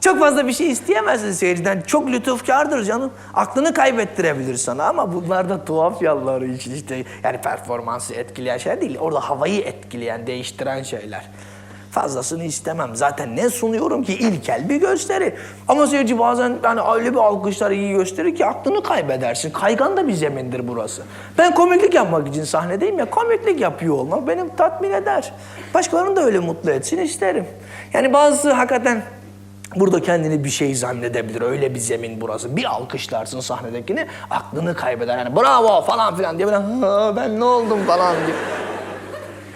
Çok fazla bir şey isteyemezsin seyirciden. Çok lütufkardır canım. Aklını kaybettirebilir sana ama bunlar da tuhaf yanları için işte. Yani performansı etkileyen şeyler değil. Orada havayı etkileyen, değiştiren şeyler. Fazlasını istemem. Zaten ne sunuyorum ki ilkel bir gösteri. Ama seyirci bazen yani öyle bir alkışlar iyi gösterir ki aklını kaybedersin. Kaygan da bir zemindir burası. Ben komiklik yapmak için sahnedeyim ya komiklik yapıyor olmak beni tatmin eder. Başkalarını da öyle mutlu etsin isterim. Yani bazısı hakikaten Burada kendini bir şey zannedebilir. Öyle bir zemin burası. Bir alkışlarsın sahnedekini aklını kaybeder. Yani bravo falan filan diye böyle "Ha, ben ne oldum falan diye.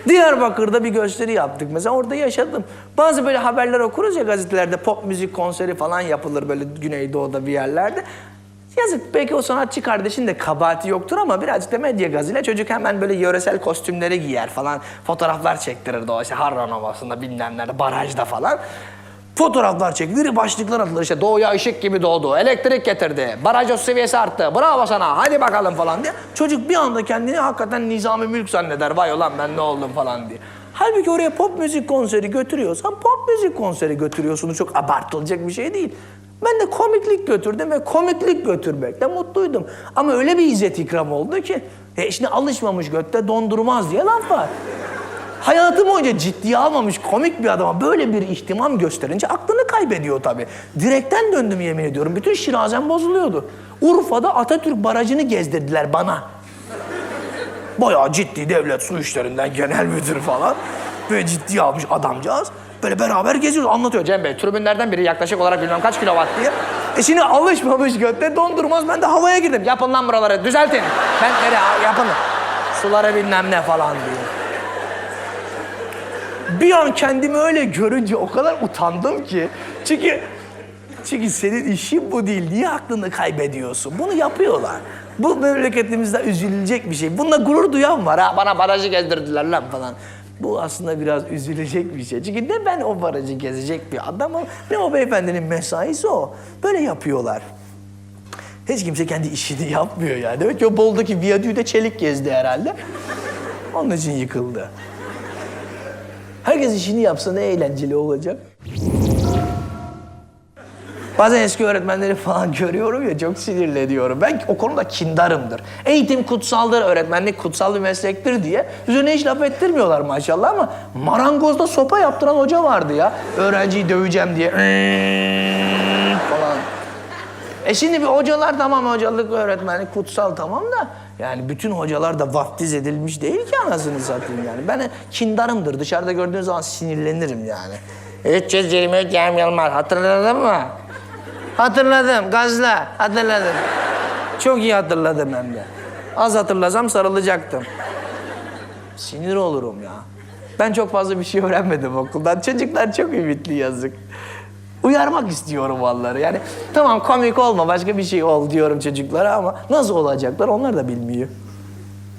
Diyarbakır'da bir gösteri yaptık mesela orada yaşadım. Bazı böyle haberler okuruz ya gazetelerde pop müzik konseri falan yapılır böyle Güneydoğu'da bir yerlerde. Yazık belki o sanatçı kardeşin de kabahati yoktur ama birazcık da medya gazıyla çocuk hemen böyle yöresel kostümleri giyer falan. Fotoğraflar çektirirdi o işte Harran Ovası'nda bilmem nerede barajda falan. Fotoğraflar çekilir, başlıklar atılır işte doğuya ışık gibi doğdu, elektrik getirdi, baraj seviyesi arttı, bravo sana, hadi bakalım falan diye. Çocuk bir anda kendini hakikaten nizami mülk zanneder, vay ulan ben ne oldum falan diye. Halbuki oraya pop müzik konseri götürüyorsan pop müzik konseri götürüyorsunuz. Çok abartılacak bir şey değil. Ben de komiklik götürdüm ve komiklik götürmekle mutluydum. Ama öyle bir izzet ikram oldu ki, e şimdi alışmamış götte dondurmaz diye laf var. Hayatı boyunca ciddiye almamış komik bir adama böyle bir ihtimam gösterince aklını kaybediyor tabii. Direkten döndüm yemin ediyorum. Bütün şirazem bozuluyordu. Urfa'da Atatürk Barajı'nı gezdirdiler bana. Bayağı ciddi devlet su işlerinden genel müdür falan. Böyle ciddiye almış adamcağız. Böyle beraber geziyoruz. Anlatıyor Cem Bey. Tribünlerden biri yaklaşık olarak bilmem kaç kilowatt diye. E şimdi alışmamış götte dondurmaz. Ben de havaya girdim. Yapın lan buraları düzeltin. Ben nereye yapın. Suları bilmem ne falan diye. Bir an kendimi öyle görünce o kadar utandım ki. Çünkü çünkü senin işin bu değil. Niye aklını kaybediyorsun? Bunu yapıyorlar. Bu memleketimizde üzülecek bir şey. Bununla gurur duyan var ha. Bana barajı gezdirdiler lan falan. Bu aslında biraz üzülecek bir şey. Çünkü ne ben o barajı gezecek bir adamım ne o beyefendinin mesaisi o. Böyle yapıyorlar. Hiç kimse kendi işini yapmıyor yani. Demek ki o Bol'daki viyadüğü de çelik gezdi herhalde. Onun için yıkıldı. Herkes işini yapsa ne eğlenceli olacak. Bazen eski öğretmenleri falan görüyorum ya çok sinirleniyorum. Ben o konuda kindarımdır. Eğitim kutsaldır, öğretmenlik kutsal bir meslektir diye üzerine hiç laf ettirmiyorlar maşallah ama marangozda sopa yaptıran hoca vardı ya. Öğrenciyi döveceğim diye falan. E şimdi bir hocalar tamam hocalık öğretmenlik kutsal tamam da yani bütün hocalar da vaftiz edilmiş değil ki anasını satayım yani. Ben kindarımdır dışarıda gördüğün zaman sinirlenirim yani. 323 Cem Yılmaz hatırladın mı? Hatırladım gazla hatırladım. Çok iyi hatırladım hem de. Az hatırlasam sarılacaktım. Sinir olurum ya. Ben çok fazla bir şey öğrenmedim okuldan. Çocuklar çok ümitli yazık. Uyarmak istiyorum onları. Yani tamam komik olma başka bir şey ol diyorum çocuklara ama nasıl olacaklar onlar da bilmiyor.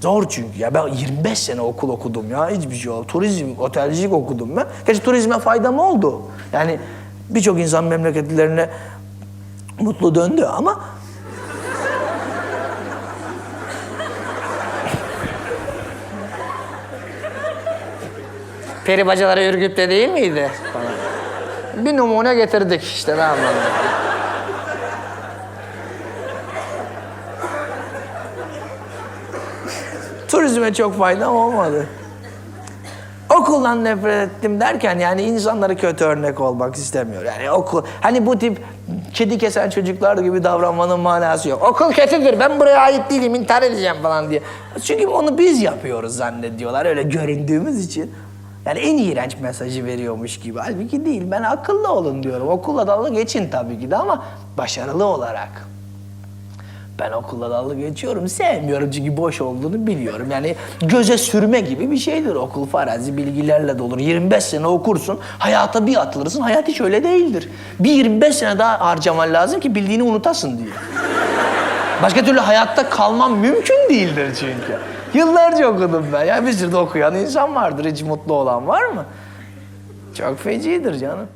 Zor çünkü ya ben 25 sene okul okudum ya hiçbir şey oldu. Turizm, otelcilik okudum ben. Gerçi turizme faydam oldu. Yani birçok insan memleketlerine mutlu döndü ama Peri bacaları Ürgüp'te değil miydi? Bir numune getirdik işte ne anlamda. Turizme çok faydam olmadı. Okuldan nefret ettim derken yani insanlara kötü örnek olmak istemiyor. Yani okul hani bu tip kedi kesen çocuklar gibi davranmanın manası yok. Okul kötüdür ben buraya ait değilim intihar edeceğim falan diye. Çünkü onu biz yapıyoruz zannediyorlar öyle göründüğümüz için. Yani en iğrenç mesajı veriyormuş gibi. Halbuki değil ben akıllı olun diyorum. Okulla dalga geçin tabii ki de ama başarılı olarak. Ben okulla dalga geçiyorum. Sevmiyorum çünkü boş olduğunu biliyorum. Yani göze sürme gibi bir şeydir okul farazi bilgilerle dolur. 25 sene okursun, hayata bir atılırsın. Hayat hiç öyle değildir. Bir 25 sene daha harcaman lazım ki bildiğini unutasın diye. Başka türlü hayatta kalmam mümkün değildir çünkü. Yıllarca okudum ben. Ya bir sürü de okuyan insan vardır. Hiç mutlu olan var mı? Çok fecidir canım.